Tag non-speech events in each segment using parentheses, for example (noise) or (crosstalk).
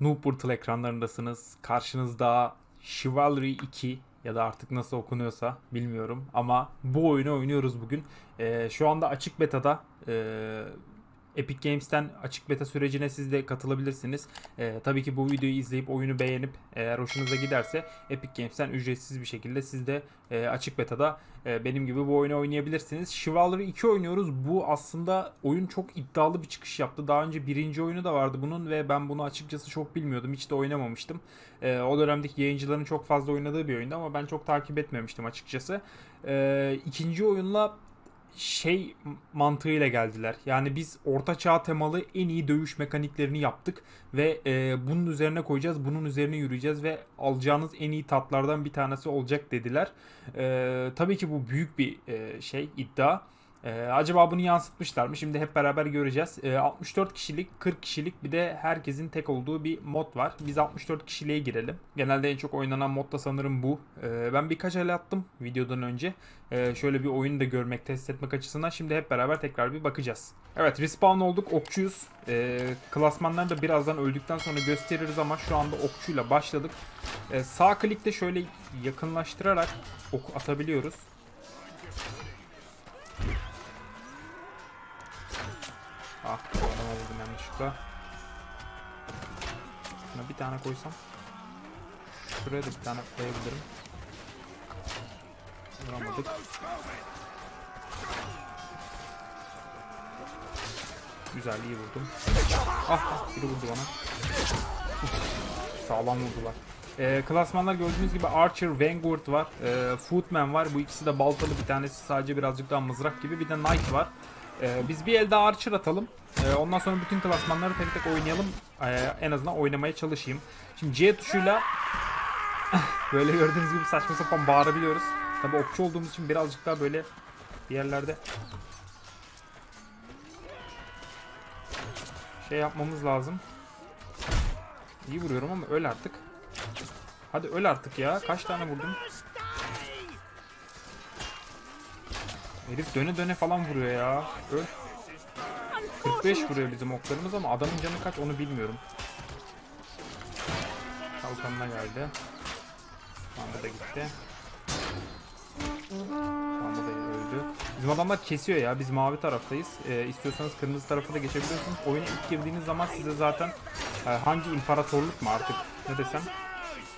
Noob Portal ekranlarındasınız. Karşınızda Chivalry 2 ya da artık nasıl okunuyorsa bilmiyorum. Ama bu oyunu oynuyoruz bugün. Ee, şu anda açık betada. Ee, Epic Games'ten açık beta sürecine siz de katılabilirsiniz. Ee, tabii ki bu videoyu izleyip oyunu beğenip eğer hoşunuza giderse Epic Games'ten ücretsiz bir şekilde siz de e, açık betada e, benim gibi bu oyunu oynayabilirsiniz. Chivalry 2 oynuyoruz. Bu aslında oyun çok iddialı bir çıkış yaptı. Daha önce birinci oyunu da vardı bunun ve ben bunu açıkçası çok bilmiyordum. Hiç de oynamamıştım. E, o dönemdeki yayıncıların çok fazla oynadığı bir oyundu ama ben çok takip etmemiştim açıkçası. E, ikinci oyunla şey mantığıyla geldiler. Yani biz orta çağ temalı en iyi dövüş mekaniklerini yaptık ve e, bunun üzerine koyacağız, bunun üzerine yürüyeceğiz ve alacağınız en iyi tatlardan bir tanesi olacak dediler. E, tabii ki bu büyük bir e, şey iddia. E, acaba bunu yansıtmışlar mı? Şimdi hep beraber göreceğiz. E, 64 kişilik, 40 kişilik bir de herkesin tek olduğu bir mod var. Biz 64 kişiliğe girelim. Genelde en çok oynanan mod da sanırım bu. E, ben birkaç el attım videodan önce. E, şöyle bir oyunu da görmek, test etmek açısından. Şimdi hep beraber tekrar bir bakacağız. Evet respawn olduk. Okçuyuz. E, klasmanları da birazdan öldükten sonra gösteririz ama şu anda okçuyla başladık. E, sağ klikte şöyle yakınlaştırarak ok atabiliyoruz. Ah bu adama vurdum yanlışlıkla. Şuna bir tane koysam. Şuraya da bir tane koyabilirim. Vuramadık. Güzel iyi vurdum. Ah, ah biri vurdu bana. Sağlam vurdular. Ee, klasmanlar gördüğünüz gibi Archer, Vanguard var. Ee, Footman var. Bu ikisi de baltalı bir tanesi sadece birazcık daha mızrak gibi. Bir de Knight var. Ee, biz bir elde Archer atalım. Ee, ondan sonra bütün klasmanları tek tek oynayalım. Ee, en azından oynamaya çalışayım. Şimdi C tuşuyla (laughs) böyle gördüğünüz gibi saçma sapan bağırabiliyoruz. Tabi okçu olduğumuz için birazcık daha böyle bir yerlerde şey yapmamız lazım. İyi vuruyorum ama öl artık. Hadi öl artık ya. Kaç tane vurdum? Herif döne döne falan vuruyor ya. Öl. 45 vuruyor bizim oklarımız ama adamın canı kaç onu bilmiyorum. Kalkanına geldi. Tamam da gitti. Tamam da öldü. Bizim adamlar kesiyor ya. Biz mavi taraftayız. Ee, istiyorsanız kırmızı tarafa da geçebiliyorsunuz. Oyuna ilk girdiğiniz zaman size zaten e, hangi imparatorluk mu artık ne desem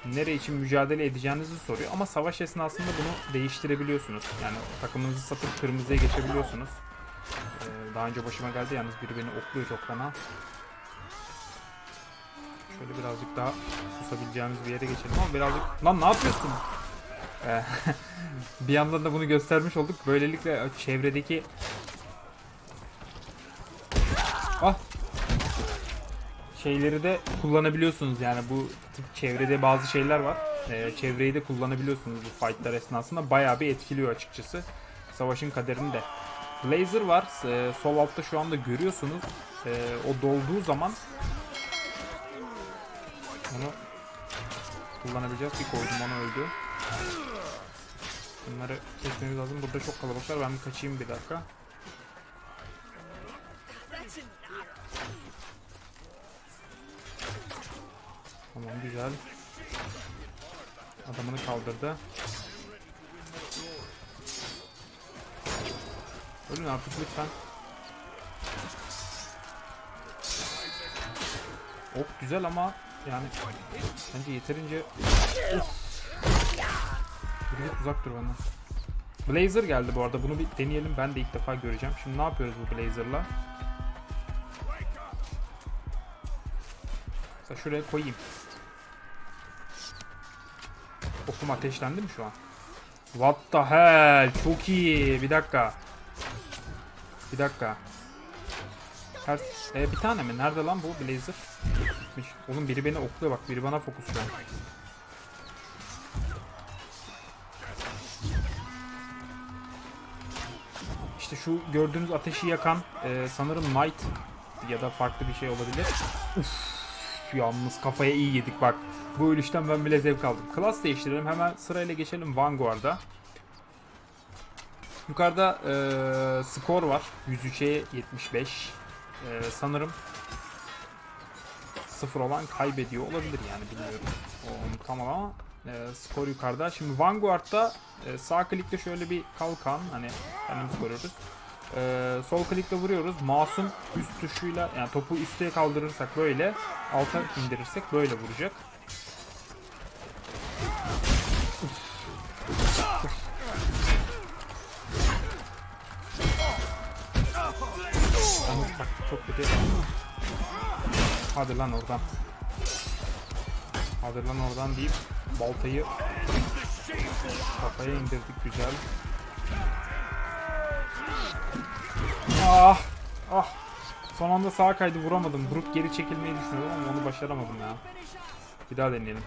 nere için mücadele edeceğinizi soruyor. Ama savaş esnasında bunu değiştirebiliyorsunuz. Yani takımınızı satıp kırmızıya geçebiliyorsunuz. Ee, daha önce başıma geldi yalnız biri beni okluyor çok fena. Şöyle birazcık daha susabileceğimiz bir yere geçelim ama birazcık... Lan ne yapıyorsun? Ee, (laughs) bir yandan da bunu göstermiş olduk. Böylelikle çevredeki... Şeyleri de kullanabiliyorsunuz yani bu tip çevrede bazı şeyler var. Ee, çevreyi de kullanabiliyorsunuz bu fightlar esnasında. Bayağı bir etkiliyor açıkçası. Savaşın kaderini de. Laser var. Ee, sol altta şu anda görüyorsunuz. Ee, o dolduğu zaman onu kullanabileceğiz. Bir koydum onu öldü. Bunları kesmemiz lazım. Burada çok kalabalıklar. Ben bir kaçayım bir dakika. Tamam güzel. Adamını kaldırdı. Ölün artık lütfen. Ok güzel ama yani bence yeterince git uzak dur benden. Blazer geldi bu arada. Bunu bir deneyelim. Ben de ilk defa göreceğim. Şimdi ne yapıyoruz bu Blazer'la? Mesela şuraya koyayım. Okum ateşlendi mi şu an? What the hell? Çok iyi. Bir dakika. Bir dakika. Ters. E, bir tane mi? Nerede lan bu Blazer? Gitmiş. Oğlum biri beni okluyor bak. Biri bana fokusluyor. İşte şu gördüğünüz ateşi yakan e, sanırım Knight ya da farklı bir şey olabilir. Uf, yalnız kafaya iyi yedik bak. Bu ölüşten ben bile zevk aldım. Klas değiştirelim. Hemen sırayla geçelim Vanguard'a. Yukarıda e, skor var. 103'e 75. E, sanırım sıfır olan kaybediyor olabilir yani bilmiyorum. Onu tamam ama e, skor yukarıda. Şimdi Vanguard'da e, sağ klikle şöyle bir kalkan hani kendimiz koruyoruz. E, sol klikle vuruyoruz. Masum üst tuşuyla yani topu üste kaldırırsak böyle alta indirirsek böyle vuracak. Yalnız bak çok kötü. Hadi lan oradan. Hadi lan oradan deyip baltayı kafaya indirdik güzel. Ah! Ah! Son anda sağa kaydı vuramadım. Vurup geri çekilmeyi düşünüyordum ama onu başaramadım ya. Bir daha deneyelim.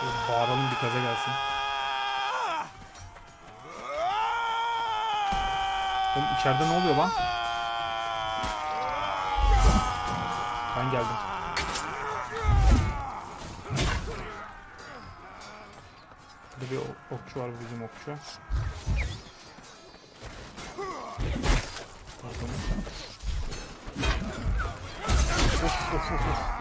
Şöyle bağıralım bir kaza gelsin. Oğlum içeride ne oluyor lan? Ben geldim. Burada bir okçu var bizim okçu. Of of.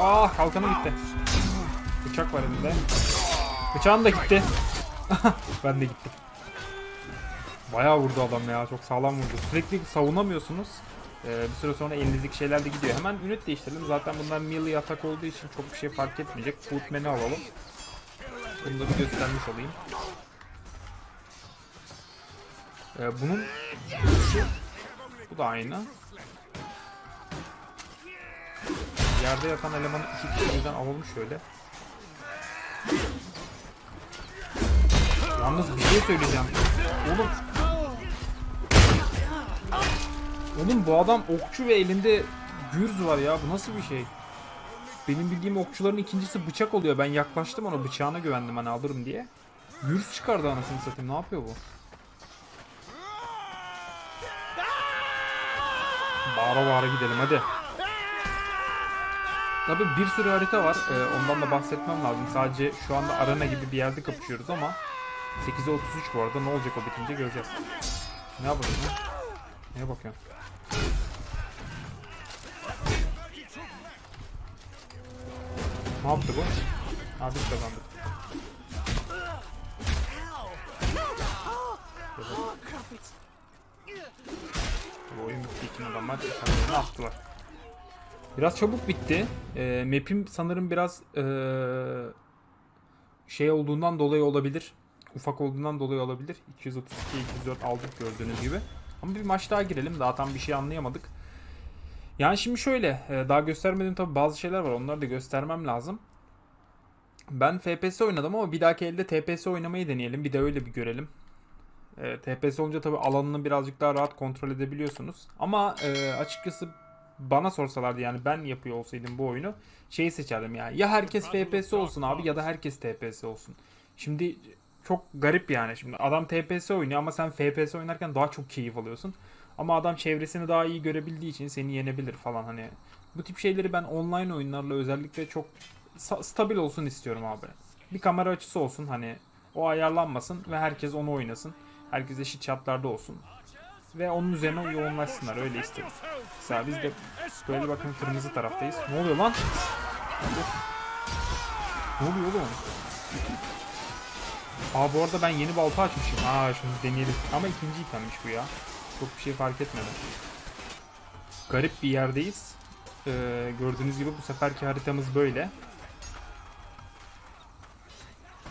Ah kalkanı gitti. Bıçak var elinde. Bıçağın da gitti. (laughs) ben de gittim. Bayağı vurdu adam ya. Çok sağlam vurdu. Sürekli savunamıyorsunuz. Ee, bir süre sonra elinizdeki şeyler de gidiyor. Hemen ünit değiştirelim. Zaten bunlar melee atak olduğu için çok bir şey fark etmeyecek. Footman'i alalım. Bunu da bir göstermiş olayım. Ee, bunun şu, bu da aynı. Yerde yatan elemanı iki kişi birden alalım şöyle. Yalnız bir şey söyleyeceğim. Oğlum. Oğlum bu adam okçu ve elinde gürz var ya. Bu nasıl bir şey? Benim bildiğim okçuların ikincisi bıçak oluyor. Ben yaklaştım ona bıçağına güvendim hani alırım diye. Gürz çıkardı anasını satayım. Ne yapıyor bu? Bağıra bağıra gidelim hadi. Tabii bir sürü harita var. Ee, ondan da bahsetmem lazım. Sadece şu anda arena gibi bir yerde kapışıyoruz ama 8'e 33 bu arada. Ne olacak o bitince göreceğiz. Ne yapıyorsun? Neye bakıyorsun? Ne yaptı bu? Ha biz kazandık. Oyun bitti. İkin adamlar kendilerini attılar. Biraz çabuk bitti. Ee, map'im sanırım biraz ee, şey olduğundan dolayı olabilir. Ufak olduğundan dolayı olabilir. 232 204 aldık gördüğünüz gibi. Ama bir maç daha girelim. Daha tam bir şey anlayamadık. Yani şimdi şöyle, e, daha göstermediğim tabii bazı şeyler var. Onları da göstermem lazım. Ben FPS oynadım ama bir dahaki elde TPS oynamayı deneyelim. Bir de öyle bir görelim. E, TPS olunca tabii alanını birazcık daha rahat kontrol edebiliyorsunuz. Ama e, açıkçası bana sorsalardı yani ben yapıyor olsaydım bu oyunu şeyi seçerdim yani. Ya herkes FPS olsun abi ya da herkes TPS olsun. Şimdi çok garip yani. Şimdi adam TPS oynuyor ama sen FPS oynarken daha çok keyif alıyorsun. Ama adam çevresini daha iyi görebildiği için seni yenebilir falan hani. Bu tip şeyleri ben online oyunlarla özellikle çok stabil olsun istiyorum abi. Bir kamera açısı olsun hani o ayarlanmasın ve herkes onu oynasın. Herkes eşit şartlarda olsun. Ve onun üzerine yoğunlaşsınlar öyle istedim. Mesela biz de böyle bakın kırmızı taraftayız. Ne oluyor lan? Ne oluyor oğlum? Aa bu arada ben yeni balta açmışım. Aa şunu deneyelim. Ama ikinci itemmiş bu ya. Çok bir şey fark etmedi. Garip bir yerdeyiz. Ee, gördüğünüz gibi bu seferki haritamız böyle.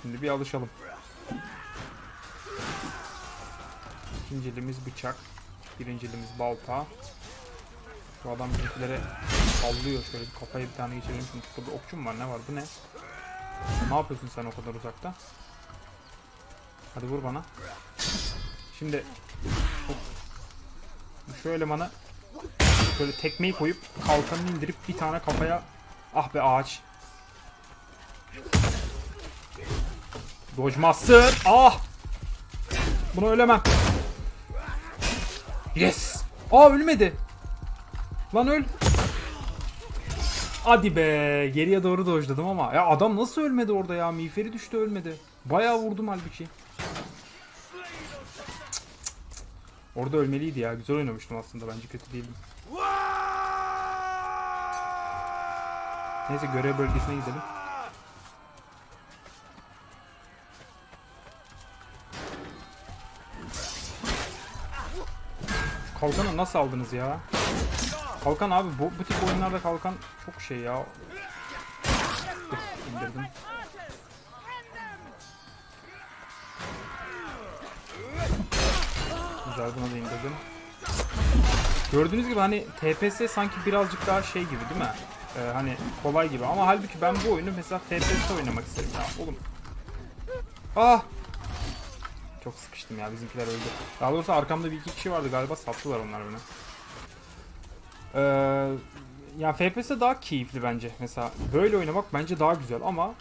Şimdi bir alışalım. İkinciliğimiz bıçak. Birinciliğimiz balta. Şu adam bizimkilere sallıyor. Şöyle bir kafaya bir tane geçirelim. Şimdi burada okçu mu var? Ne var? Bu ne? Ne yapıyorsun sen o kadar uzakta? Hadi vur bana. Şimdi hop. şu elemanı şöyle tekmeyi koyup kalkanını indirip bir tane kafaya ah be ağaç. Master. Ah! Bunu ölemem. Yes. Aa ölmedi. Lan öl. Hadi be. Geriye doğru dojladım ama. Ya adam nasıl ölmedi orada ya? Miğferi düştü ölmedi. Bayağı vurdum halbuki. Orada ölmeliydi ya. Güzel oynamıştım aslında. Bence kötü değildim. Neyse görev bölgesine gidelim. Kalkanı nasıl aldınız ya? Kalkan abi bu, bu tip oyunlarda kalkan çok şey ya. İndirdim. Güzel buna da indirdim. Gördüğünüz gibi hani TPS sanki birazcık daha şey gibi değil mi? Ee, hani kolay gibi ama halbuki ben bu oyunu mesela FPS'te oynamak isterim ya oğlum. Ah! Çok sıkıştım ya bizimkiler öldü. Daha doğrusu arkamda bir iki kişi vardı galiba sattılar onlar beni. Ee, ya FPS daha keyifli bence. Mesela böyle oynamak bence daha güzel ama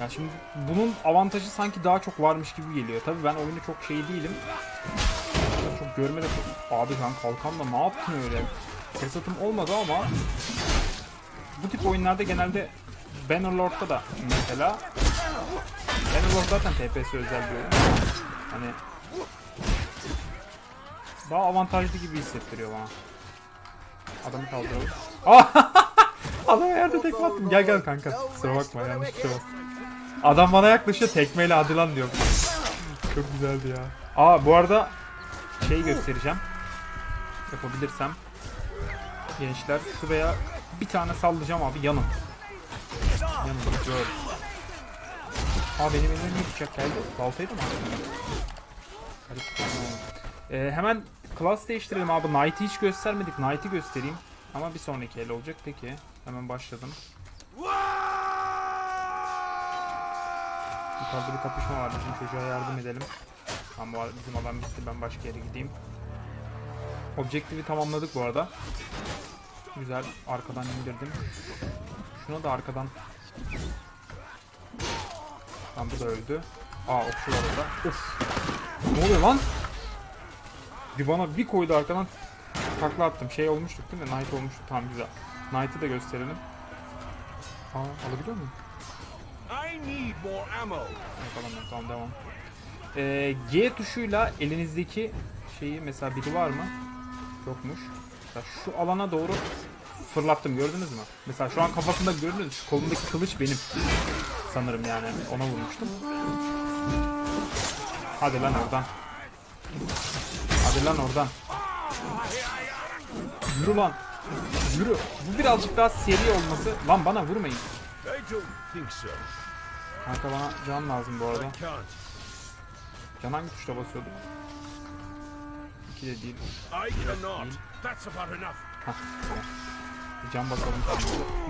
ya şimdi bunun avantajı sanki daha çok varmış gibi geliyor. Tabii ben oyunu çok şey değilim. Çok görmedim. Abi ben kalkanla ne yaptın öyle? Fırsatım olmadı ama bu tip oyunlarda genelde Bannerlord'da da mesela Bannerlord zaten TPS özel bir oyun. Hani daha avantajlı gibi hissettiriyor bana. Adamı kaldıralım. Ah! (laughs) Adama yerde tekme attım. Gel gel kanka. Kusura bakma yanlış bir şey. Adam bana yaklaşıyor tekmeyle hadi lan diyor. Çok güzeldi ya. Aa bu arada şey göstereceğim. Yapabilirsem. Gençler şuraya bir tane sallayacağım abi yanım. Yanım gör. Aa benim elime niye bıçak geldi? Baltaydı mı? Garip. Ee, hemen class değiştirelim abi. Knight'ı hiç göstermedik. Knight'ı göstereyim. Ama bir sonraki el olacak. Peki. Hemen başladım. Yukarıda bir kapışma var. Bizim çocuğa yardım edelim. Ama bizim alan bitti. Ben başka yere gideyim. Objektifi tamamladık bu arada. Güzel. Arkadan indirdim. Şuna da arkadan. Tamam bu da öldü. Aa okçu var orada. Of. Ne oluyor lan? Bir bana bir koydu arkadan takla attım. Şey olmuştuk değil mi? Knight olmuştu. Tamam güzel. Knight'ı da gösterelim. Aa alabiliyor muyum? I need more ammo. Yapalım tamam devam. Ee, G tuşuyla elinizdeki şeyi mesela biri var mı? Yokmuş. Mesela şu alana doğru fırlattım gördünüz mü? Mesela şu an kafasında gördünüz mü? Şu kolumdaki kılıç benim. Sanırım yani ona vurmuştum. Hadi lan oradan. Hadi lan oradan. Yürü lan. Yürü. Bu birazcık daha seri olması. Lan bana vurmayın. Kanka bana can lazım bu arada. Can hangi tuşla basıyorduk? 2 de değil. Hah can basalım.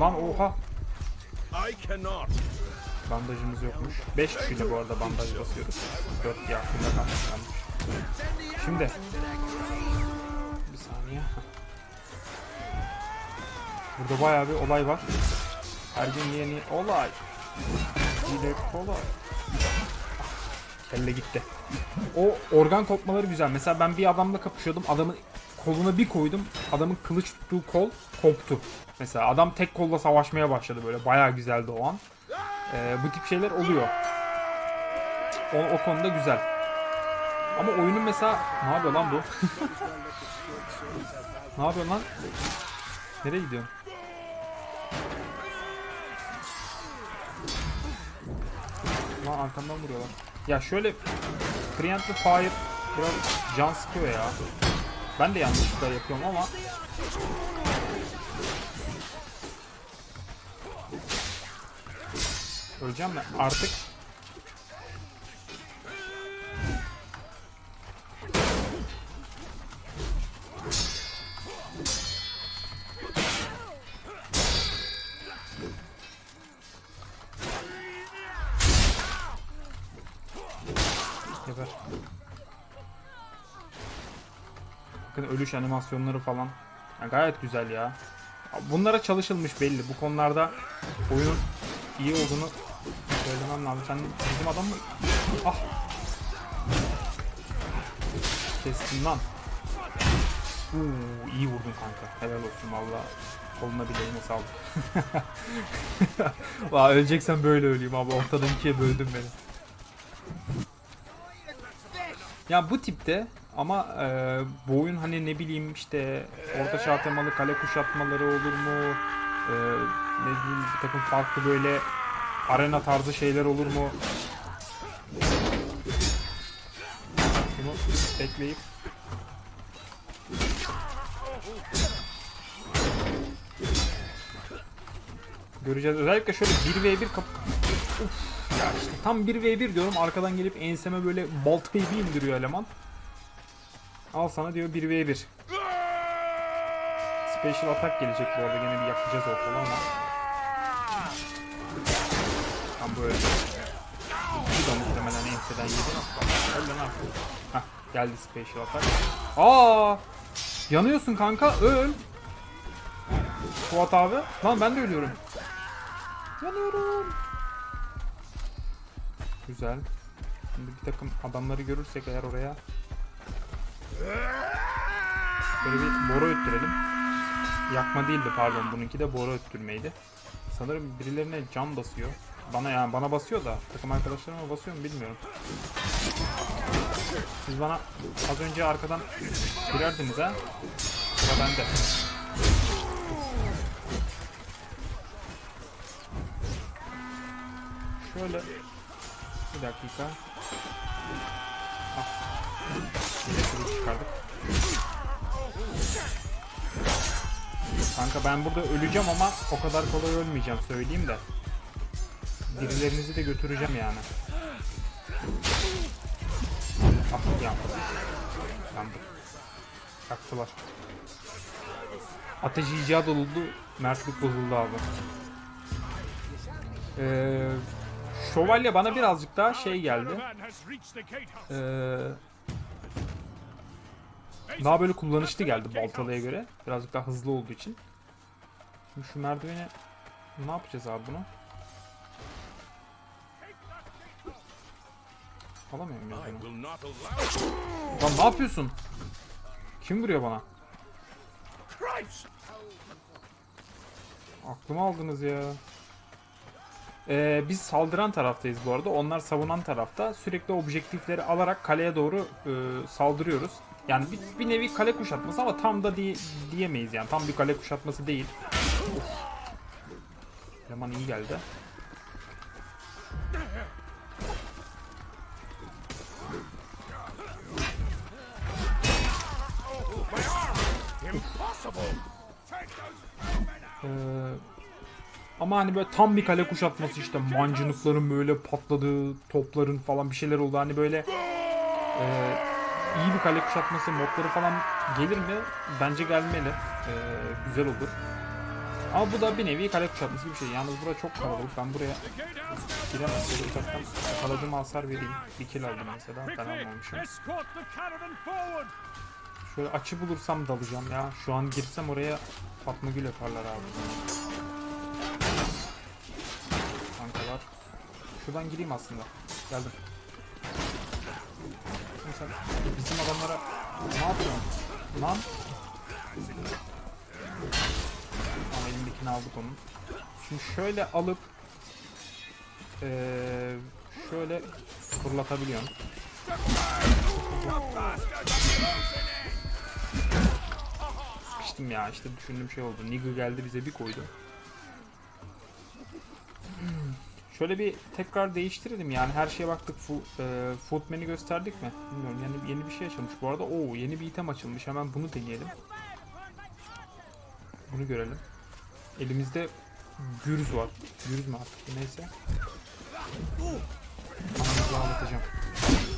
Lan oha! I cannot. Bandajımız yokmuş. 5 kişiyle bu arada bandaj basıyoruz. 4 ya aklımda kalmış. Şimdi. Bir saniye. Burada bayağı bir olay var. Her gün yeni olay. Yine kolay. Kelle gitti. O organ kopmaları güzel. Mesela ben bir adamla kapışıyordum. Adamın koluna bir koydum. Adamın kılıç tuttuğu kol koptu. Mesela adam tek kolla savaşmaya başladı böyle. Bayağı güzeldi o an. Ee, bu tip şeyler oluyor. O, o konuda güzel. Ama oyunun mesela... Ne yapıyor lan bu? (laughs) ne yapıyor lan? Nereye gidiyorsun? Lan arkamdan vuruyorlar. Ya şöyle Friendly Fire biraz can sıkıyor ya. Ben de yanlışlıkla yapıyorum ama Öleceğim mi? Artık Geber. Bakın ölüş animasyonları falan. Ya gayet güzel ya. Bunlara çalışılmış belli. Bu konularda oyunun iyi olduğunu söylemem lazım. Sen bizim adam mı? Ah. Kestin lan. Uuu iyi vurdun kanka. Helal olsun valla. Koluna bileğine sağlık. (laughs) Valla öleceksen böyle öleyim abi. Ortadan ikiye böldün beni. Ya bu tipte ama e, bu oyun hani ne bileyim işte orta çağ kale kuşatmaları olur mu? E, ne bileyim bir takım farklı böyle arena tarzı şeyler olur mu? Bunu bekleyip Göreceğiz. Özellikle şöyle 1v1 kap... Uf, ya işte tam 1v1 diyorum arkadan gelip enseme böyle baltayı bir indiriyor eleman. Al sana diyor 1v1. Special attack gelecek bu arada gene bir yakacağız ortalığı ama. Tam böyle. Bu da muhtemelen enseden yedi. Öyle ne yapıyor? Hah geldi special attack. Aa! Yanıyorsun kanka öl. Fuat abi. Lan ben de ölüyorum. Yanıyorum. Güzel. Şimdi bir takım adamları görürsek eğer oraya Böyle bir boru öttürelim. Yakma değildi pardon bununki de boru öttürmeydi. Sanırım birilerine cam basıyor. Bana yani bana basıyor da takım arkadaşlarıma basıyor mu bilmiyorum. Siz bana az önce arkadan girerdiniz ha. Sıra bende. Şöyle bir dakika. Ah. Çıkardık. Kanka ben burada öleceğim ama o kadar kolay ölmeyeceğim söyleyeyim de. Birilerinizi de götüreceğim yani. Ah yandım. Yandım. Yaktılar. Ateş icat oldu. Mertlik bozuldu abi. Ee, şövalye bana birazcık daha şey geldi. Ee, daha böyle kullanışlı geldi Baltalı'ya göre. Birazcık daha hızlı olduğu için. Şimdi şu merdiveni ne yapacağız abi bunu? Alamıyor muyuz I bunu? will not allow Lan ne yapıyorsun? Kim vuruyor bana? Aklımı aldınız ya. Ee, biz saldıran taraftayız bu arada. Onlar savunan tarafta. Sürekli objektifleri alarak kaleye doğru e, saldırıyoruz. Yani bir, bir nevi kale kuşatması ama tam da diye, diyemeyiz yani. Tam bir kale kuşatması değil. Of. Eleman iyi geldi. Ee, ama hani böyle tam bir kale kuşatması işte mancınıkların böyle patladığı topların falan bir şeyler oldu. Hani böyle e, iyi bir kale kuşatması modları falan gelir mi? Bence gelmeli. Ee, güzel olur. Ama bu da bir nevi kale kuşatması gibi bir şey. Yalnız bura çok kalabalık. Ben buraya giremem. Şöyle uzaktan yakaladığım hasar vereyim. Bir kill aldım mesela. Ben almamışım. Şöyle açı bulursam dalacağım ya. Şu an girsem oraya Fatma Gül yaparlar abi. Kankalar. Şuradan gireyim aslında. Geldim. Sen bizim adamlara ne yapıyorsun? Lan. Ama elimdekini aldık onun. Şimdi şöyle alıp eee şöyle fırlatabiliyorum. Sıkıştım ya işte düşündüğüm şey oldu. Nigga geldi bize bir koydu. Şöyle bir tekrar değiştirelim yani her şeye baktık. Fu, e, Footman'i gösterdik mi? Bilmiyorum yani yeni bir şey açılmış bu arada. Oo yeni bir item açılmış hemen bunu deneyelim. Bunu görelim. Elimizde gürüz var. Gürüz mü artık neyse. Anamızı ağlatacağım.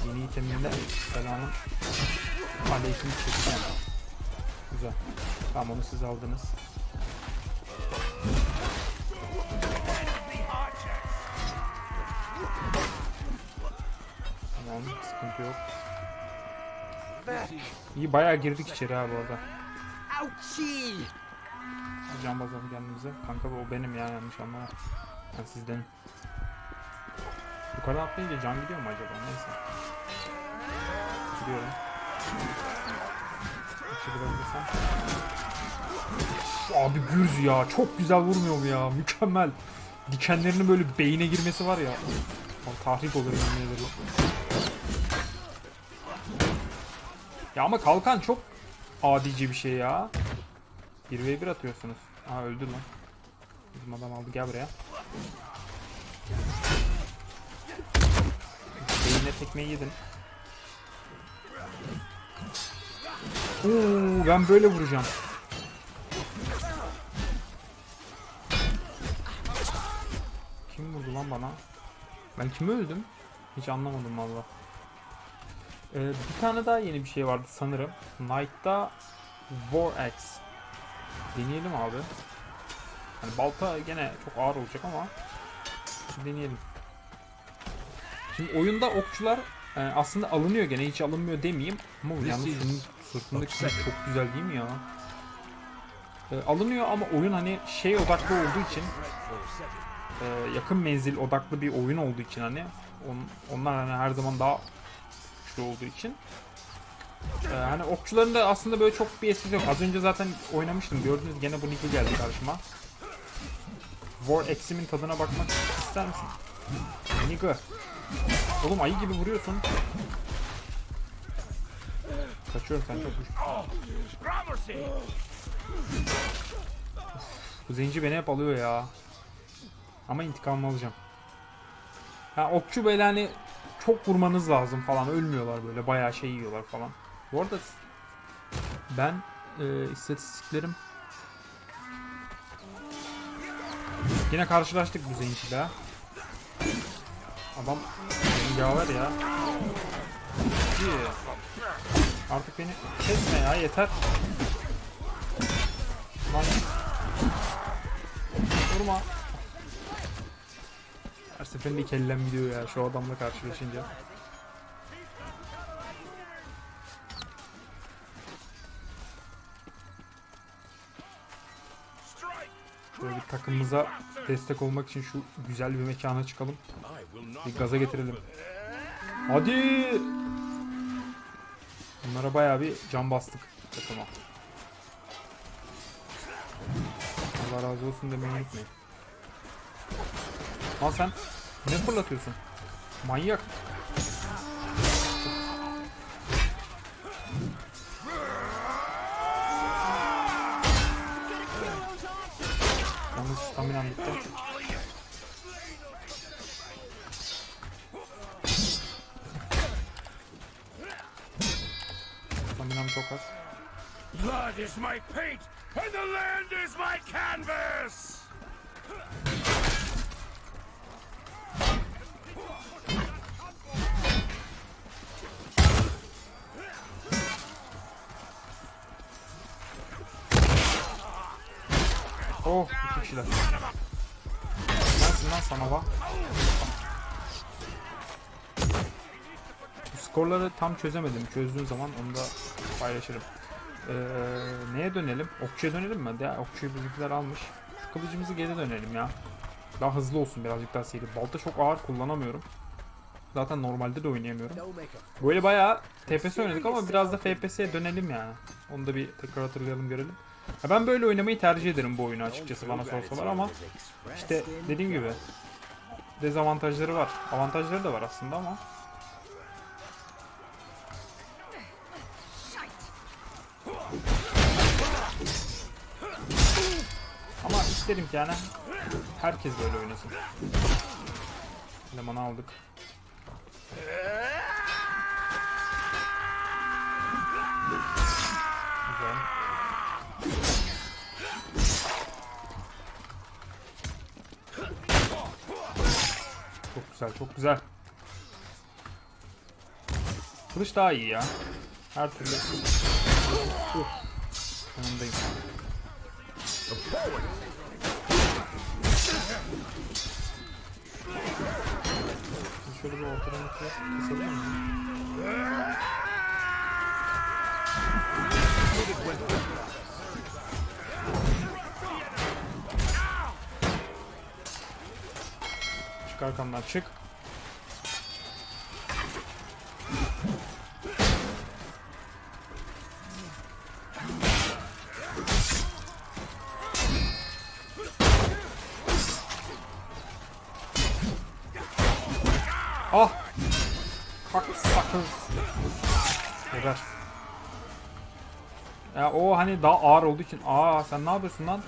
Yeni iteminde selamun aleyküm çekeceğim. Güzel. Tamam onu siz aldınız. Tamam sıkıntı yok. İyi bayağı girdik içeri ha bu arada. Can basalım kendimize. Kanka o benim ya yanlış ama. Ben sizden. Yukarı atlayınca can gidiyor mu acaba? Neyse. Gidiyorum. Abi gürz ya. Çok güzel vurmuyor mu ya? Mükemmel. Dikenlerinin böyle beyine girmesi var ya. Abi tahrip olur yemin ederim. Ya ama kalkan çok adice bir şey ya. 1v1 atıyorsunuz. Aa öldü lan. Bizim adam aldı gel buraya. Beyine tekmeyi yedin. Oo, ben böyle vuracağım. Kim vurdu lan bana? Ben kimi öldüm? Hiç anlamadım valla. Ee, bir tane daha yeni bir şey vardı sanırım. Knight'ta War Axe. Deneyelim abi. Hani balta gene çok ağır olacak ama deneyelim. Şimdi oyunda okçular e, aslında alınıyor gene hiç alınmıyor demeyeyim ama yalnız şunun sırtındaki şey çok güzel değil mi ya? E, alınıyor ama oyun hani şey odaklı olduğu için e, yakın menzil odaklı bir oyun olduğu için hani on- onlar hani her zaman daha güçlü olduğu için e, hani okçuların da aslında böyle çok bir esprisi yok. Az önce zaten oynamıştım. Gördünüz gene bu Niko geldi karşıma. War X'imin tadına bakmak ister misin? Niko. Oğlum ayı gibi vuruyorsun. Kaçıyorum. Gramercy! Bu zenci beni hep alıyor ya. Ama intikamımı alacağım. Ha okçu böyle hani çok vurmanız lazım falan ölmüyorlar böyle bayağı şey yiyorlar falan. Bu arada ben e, istatistiklerim Yine karşılaştık bu zenciyle. Adam yaver ya. Artık beni kesme ya yeter. Lan Vurma. Her seferinde kellem gidiyor ya şu adamla karşılaşınca. Böyle bir takımımıza destek olmak için şu güzel bir mekana çıkalım. Bir gaza getirelim. Hadi! Bunlara bayağı bir can bastık takıma. Allah razı olsun demeyi unutmayın. Lan sen ne fırlatıyorsun? Manyak. Yalnız staminam bitti. Çok az. Blood is my paint, and the land is my canvas! Oh iki kişiler. Neresin lan sana bak. Bu skorları tam çözemedim. Çözdüğüm zaman onu da paylaşırım. Ee, neye dönelim? Okçuya dönelim mi? Ya, okçuyu bizimkiler almış. Şu kılıcımızı geri dönelim ya. Daha hızlı olsun birazcık daha seri. Balta çok ağır kullanamıyorum. Zaten normalde de oynayamıyorum. Böyle bayağı TPS oynadık ama biraz da FPS'ye dönelim yani. Onu da bir tekrar hatırlayalım görelim. Ya ben böyle oynamayı tercih ederim bu oyunu açıkçası bana sorsalar ama işte dediğim gibi dezavantajları var. Avantajları da var aslında ama Ki yani herkes böyle oynasın. Elemanı aldık. Çok güzel, çok güzel. Kılıç daha iyi ya. Her türlü. Uf. Yanındayım. Şöyle bir ortadan ikiye keselim mi? Çık arkamdan çık. Hani daha ağır olduğu için. Aa sen ne yapıyorsun lan?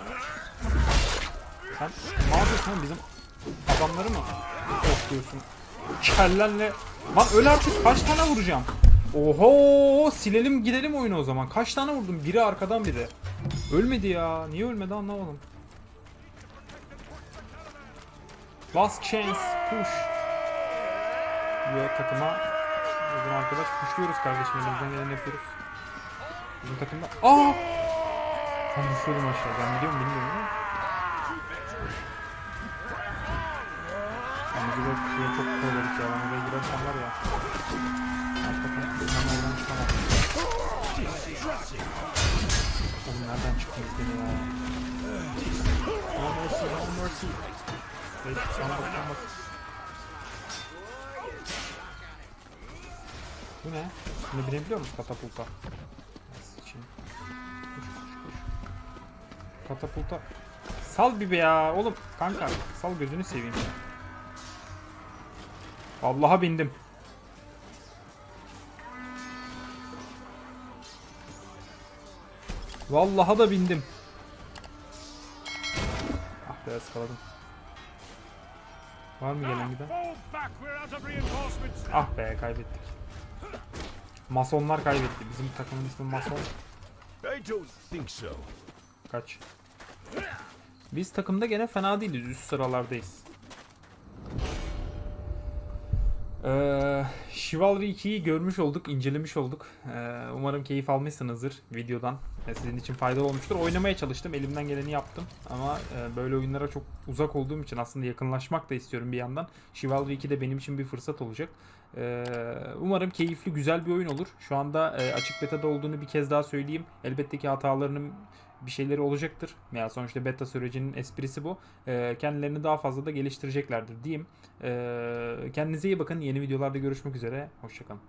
Sen ne yapıyorsun lan bizim adamları mı okluyorsun? Kellenle. Lan öl artık kaç tane vuracağım? Oho silelim gidelim oyunu o zaman. Kaç tane vurdum? Biri arkadan biri. Ölmedi ya. Niye ölmedi anlamadım. Last chance push. Bu takıma bizim arkadaş pushluyoruz kardeşim. Elimizden geleni yapıyoruz. Bizim takımda... Aa! Ben düşüyordum aşağı. Ben gidiyorum bilmiyorum ama. Ben bizi böyle şuraya çok koyarız ya. Ben oraya girersem var ya. Hakikaten ben oradan çıkamam. Oğlum nereden çıktınız beni ya? No mercy, no mercy. Wait, sen bak, sen bak. Bu ne? Bunu binebiliyor musun katapulta? Katapulta. Sal bir be ya oğlum kanka sal gözünü seveyim. Allah'a bindim. Vallaha da bindim. Ah be ıskaladım. Var mı gelen giden? Ah be kaybettik. Masonlar kaybetti. Bizim takımın ismi Mason. I don't think so. Kaç? Biz takımda gene fena değiliz. Üst sıralardayız. Ee, Chivalry 2'yi görmüş olduk, incelemiş olduk. Ee, umarım keyif almışsınızdır videodan. Ee, sizin için faydalı olmuştur. Oynamaya çalıştım, elimden geleni yaptım. Ama e, böyle oyunlara çok uzak olduğum için aslında yakınlaşmak da istiyorum bir yandan. Chivalry 2 de benim için bir fırsat olacak. Ee, umarım keyifli, güzel bir oyun olur. Şu anda e, açık beta'da olduğunu bir kez daha söyleyeyim. Elbette ki hatalarının bir şeyleri olacaktır. Ya sonuçta beta sürecinin esprisi bu. Ee, kendilerini daha fazla da geliştireceklerdir diyeyim. Ee, kendinize iyi bakın. Yeni videolarda görüşmek üzere. Hoşçakalın.